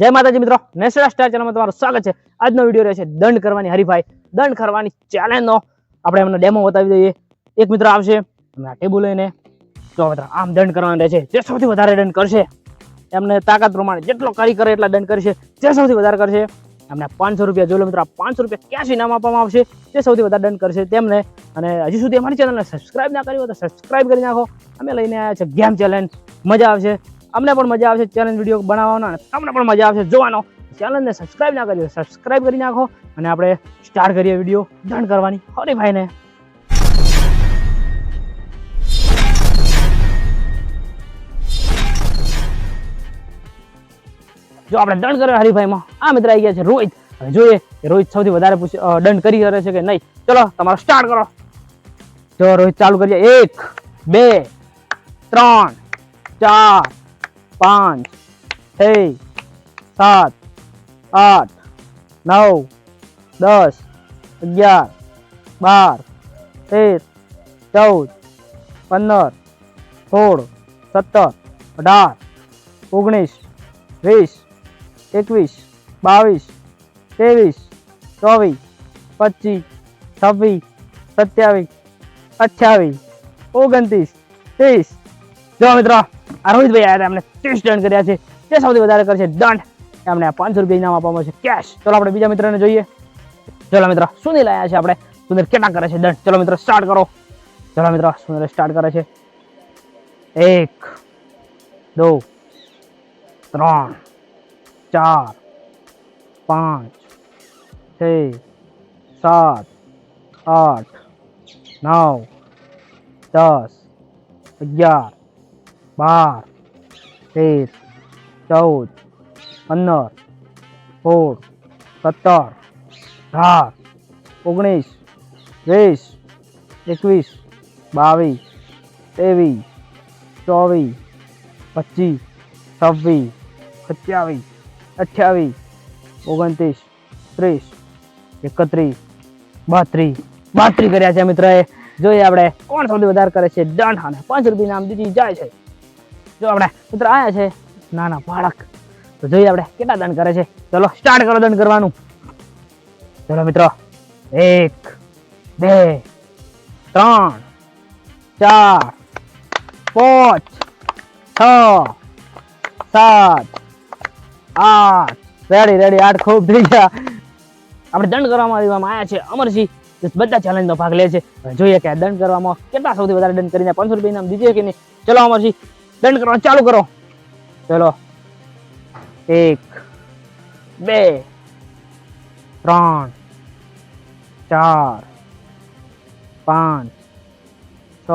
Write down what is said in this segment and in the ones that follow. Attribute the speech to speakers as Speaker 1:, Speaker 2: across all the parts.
Speaker 1: જય માતાજી મિત્રો, નેશનલ સ્ટાર ચેનલમાં તમારું સ્વાગત છે. આજનો વીડિયો રહેશે દંડ કરવાની હરીફાઈ. દંડ કરવાની ચેલેન્જનો આપણે એમને ડેમો બતાવી દઈએ. એક મિત્ર આવશે એમને આ ટેબુ લઈને. તો મિત્ર, આમ દંડ કરવાનો રહેશે. જે સૌથી વધારે દંડ કરશે, એમને તાકાત પ્રમાણે જેટલો કરી કરે એટલા દંડ કરશે. જે સૌથી વધારે કરશે, એમને પાંચસો રૂપિયા. જોઈ લો મિત્રો પાંચસો રૂપિયા ક્યાંથી ઇનામ આપવામાં આવશે? જે સૌથી વધારે દંડ કરશે તેમને. અને હજી સુધી અમારી ચેનલને સબસ્ક્રાઇબ ના કરી હોય તો સબસ્ક્રાઇબ કરી નાખો. અમે લઈને આવ્યા છે ગેમ ચેલેન્જ મજા આવશે. અમને પણ મજા આવશે ચેલેન્જ વીડિયો બનાવવાનો અને તમને પણ મજા આવશે જોવાનો. ચેનલને સબસ્ક્રાઈબ ના કરી સબસ્ક્રાઈબ કરી નાખો અને આપણે સ્ટાર્ટ કરીએ વીડિયો ડન કરવાની. હરીભાઈને જો આપણે દંડ કરે હરીફાઈમાં આ મિત્ર આવી ગયા છે રોહિત. હવે જોઈએ કે રોહિત સૌથી વધારે પૂછે દંડ કરી કરે છે કે નહીં. ચલો, તમારો સ્ટાર્ટ કરો. જો રોહિત ચાલુ કરીએ એક, બે, ત્રણ, ચાર પાંચ છ સાત આઠ નવ દસ અગિયાર બાર તેર ચૌદ પંદર સોળ સત્તર અઢાર ઓગણીસ વીસ એકવીસ બાવીસ ત્રેવીસ ચોવીસ પચીસ છવ્વીસ સત્યાવીસ અઠ્યાવીસ ઓગણત્રીસ ત્રીસ જો મિત્રો આ રોહિતભાઈ આયા અમને ત્રીસ દંડ કર્યા છે. તે સૌથી વધારે કરશે દંડ. એમને પાંચસો રૂપિયા ઇનામ આપવામાં છે કેશ ચલો આપણે બીજા મિત્રને જોઈએ. ચલો મિત્ર, સુનિલ આવ્યા છે આપણે. સુનિલ કેટલા કરે છે દંડ? ચલો મિત્ર સ્ટાર્ટ કરો. ચલો મિત્ર, સુનિલ સ્ટાર્ટ કરે છે. એક, દો, ત્રણ, ચાર, પાંચ, છ, સાત, આઠ, નવ, દસ, અગિયાર બાર, તેર, ચૌદ, પંદર, સોળ, સત્તર, અઢાર, ઓગણીસ, વીસ, એકવીસ, બાવીસ, ત્રેવીસ, ચોવીસ, પચીસ, છવ્વીસ, સત્યાવીસ, અઠ્યાવીસ, ઓગણત્રીસ, ત્રીસ, એકત્રીસ, બત્રીસ. બત્રીસ કર્યા છે મિત્રએ. જોઈએ આપણે કોણ સૌથી વધારે કરે છે. દંડ અને પાંચ રૂપિયા નામ દીધી જાય છે. જો આપણે પુત્ર આયા છે. નાના બાળક. તો જોઈએ આપણે કેટલા દંડ કરે છે. ચલો સ્ટાર્ટ કરો દંડ કરવાનું. ચલો મિત્રો, એક, બે, ત્રણ, ચાર, પાંચ, છ, સાત, આઠ. રેડી રેડી આઠ ખૂબ થઈ ગયા. આપણે દંડ કરવામાં દેવામાં આવ્યા છે. અમરસિંહ બધા ચેલેન્જનો ભાગ લે છે. જોઈએ કે દંડ કરવામાં કેટલા સૌથી વધારે દંડ કરીને પાંચસો રૂપિયા ઇનામ દીધું કે નહીં. ચલો અમરસિંહ દંડ કરવાનું ચાલુ કરો ચલો એક બે ત્રણ ચાર પાંચ છ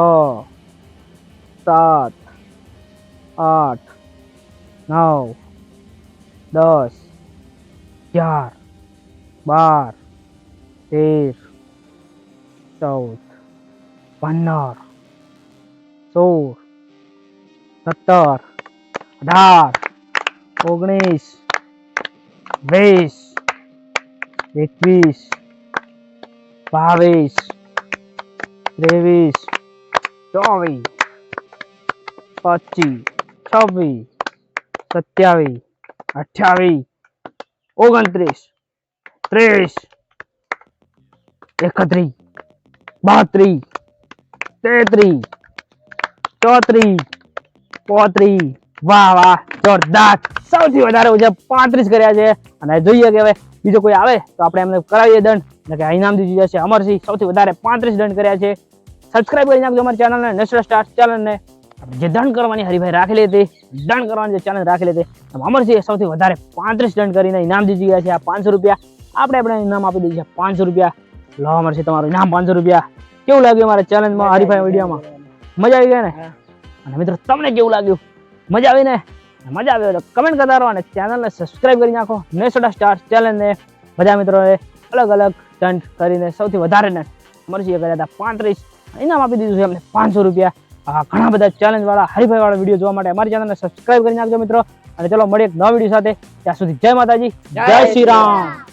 Speaker 1: સાત આઠ નવ દસ અગિયાર બાર તેર ચૌદ પંદર સોળ સત્તર અઢાર ઓગણીસ વીસ એકવીસ બાવીસ ત્રેવીસ ચોવીસ પચીસ છવ્વીસ સત્યાવીસ અઠ્યાવીસ ઓગણત્રીસ ત્રીસ એકત્રીસ બત્રીસ તેત્રીસ ચોત્રીસ પોત્રીસ વાહ વાહ, જોરદાર. સૌથી વધારે ઉજે પાંત્રીસ કર્યા છે. અને જોઈએ કે હવે બીજો કોઈ આવે તો આપણે એમને કરાવીએ દંડ. એટલે કે ઇનામ દીધી જશે અમરસિંહ. સૌથી વધારે પાંત્રીસ દંડ કર્યા છે. સબસ્ક્રાઇબ કરી નાખજો અમારી ચેનલને નેશનલ સ્ટાર ચેનલને જે દંડ કરવાની હરિભાઈ રાખેલી હતી, દંડ કરવાની જે ચેનલ રાખેલી હતી અમરસિંહ સૌથી વધારે પાંત્રીસ દંડ કરીને ઇનામ દીધી ગયા છે. આ પાંચસો રૂપિયા. આપણે આપણે ઇનામ આપી દઈએ છે પાંચસો રૂપિયા. લો અમરસિંહ, તમારું ઇનામ પાંચસો રૂપિયા. કેવું લાગ્યું અમારા ચેનલમાં હરીફાઈ વિડીયોમાં? મજા આવી ગઈ ને? અને મિત્રો તમને કેવું લાગ્યું? મજા આવી ને? મજા આવી તો કમેન્ટ કરતા રહો અને ચેનલને સબસ્ક્રાઇબ કરી નાખો. નેસોડા સ્ટાર ચેનલને બધા મિત્રોએ અલગ અલગ દંડ કરીને સૌથી વધારે ને મરજી કર્યા હતા પાંત્રીસ. ઇનામ આપી દીધું છે અમને પાંચસો રૂપિયા. આ ઘણા બધા ચેલેન્જ વાળા હરીફાઈ વાળા વીડિયો જોવા માટે અમારી ચેનલને સબસ્ક્રાઇબ કરી નાખજો મિત્રો. અને ચલો મળીએ એક નવા વીડિયો સાથે. ત્યાં સુધી જય માતાજી જય શ્રી રામ.